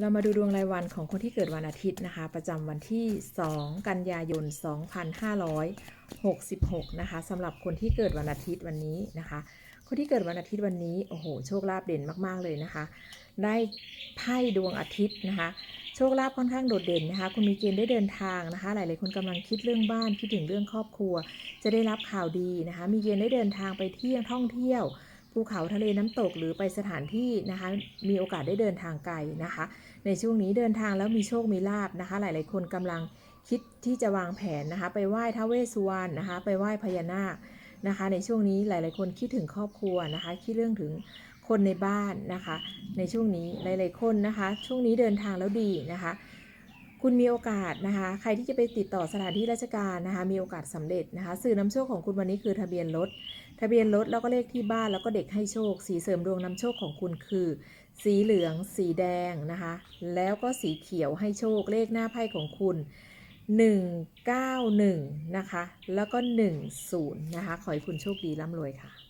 เรามาดูดวงรายวันของคนที่เกิดวันอาทิตย์นะคะ ประจำวันที่ 2 กันยายน 2566 นะคะสำหรับคนที่เกิดวันอาทิตย์วันนี้นะคะ คนที่เกิดวันอาทิตย์วันนี้โอ้โหโชคลาภเด่นมากๆเลยนะคะ ได้ไพ่ดวงอาทิตย์นะคะ โชคลาภค่อนข้างโดดเด่นนะคะ คุณมีเกณฑ์ได้เดินทางนะคะ หลายๆคนกำลังคิดเรื่องบ้านคิดถึงเรื่องครอบครัว จะได้รับข่าวดีนะคะ มีเกณฑ์ได้เดินทางไปเที่ยวท่องเที่ยว ภูเขาทะเลน้ำตกหรือไปสถานที่นะคะ มีโอกาสได้เดินทางไกลนะคะ ในช่วงนี้เดินทางแล้วมีโชคมีลาบนะคะ หลาย ๆ คนกำลังคิดที่จะวางแผนนะคะ ไปไหว้ท้าเวสุวรรณนะคะ ไปไหว้พญานาคนะคะ ในช่วงนี้หลาย ๆ คนคิดถึงครอบครัวนะคะ คิดเรื่องถึงคนในบ้านนะคะ ในช่วงนี้หลาย ๆ คนนะคะ ช่วงนี้เดินทางแล้วดีนะคะคุณมีโอกาสนะคะ ใครที่จะไปติดต่อสถานที่ราชการนะคะ มีโอกาสสำเร็จนะคะ สื่อนำโชคของคุณวันนี้คือทะเบียนรถ ทะเบียนรถแล้วก็เลขที่บ้านแล้วก็เด็กให้โชค สีเสริมดวงนำโชคของคุณคือ สีเหลือง สีแดงนะคะ แล้วก็สีเขียวให้โชคเลขหน้าไพ่ของคุณ 191 นะคะ แล้วก็ 10 นะคะ ขอให้คุณโชคดีร่ำรวยค่ะ